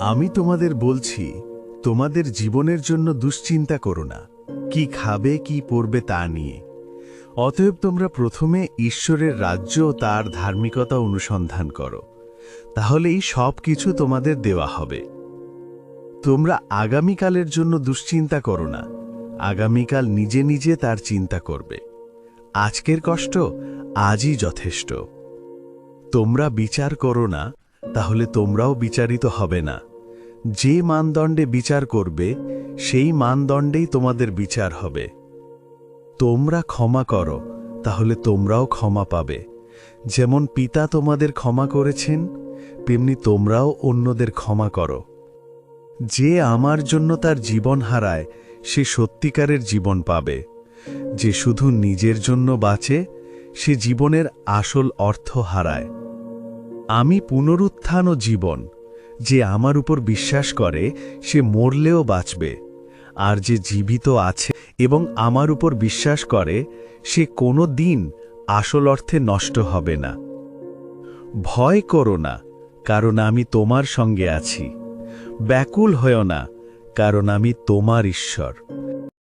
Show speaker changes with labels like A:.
A: আমি তোমাদের বলছি, তোমাদের জীবনের জন্য দুশ্চিন্তা করো না, কি খাবে, কি পরবে তা নিয়ে। অতএব তোমরা প্রথমে ঈশ্বরের রাজ্য ও তার ধার্মিকতা অনুসন্ধান করো, তাহলেই সব কিছু তোমাদের দেওয়া হবে। তোমরা আগামীকালের জন্য দুশ্চিন্তা করো না, আগামীকাল নিজে নিজে তার চিন্তা করবে। আজকের কষ্ট আজই যথেষ্ট। তোমরা বিচার করো না, তাহলে তোমরাও বিচারিত হবে না। যে মানদণ্ডে বিচার করবে, সেই মানদণ্ডেই তোমাদের বিচার হবে। তোমরা ক্ষমা করো, তাহলে তোমরাও ক্ষমা পাবে। যেমন পিতা তোমাদের ক্ষমা করেছেন, তেমনি তোমরাও অন্যদের ক্ষমা করো। যে আমার জন্য তার জীবন হারায়, সে সত্যিকারের জীবন পাবে। যে শুধু নিজের জন্য বাঁচে, সে জীবনের আসল অর্থ হারায়। আমি পুনরুত্থান ও জীবন যে আমার উপর বিশ্বাস করে, সে মরলেও বাঁচবে। আর যে জীবিত আছে এবং আমার উপর বিশ্বাস করে, সে কোনো দিন আসল অর্থে নষ্ট হবে না। ভয় করো না, কারণ আমি তোমার সঙ্গে আছি। ব্যাকুল হয়েও না, কারণ আমি তোমার ঈশ্বর।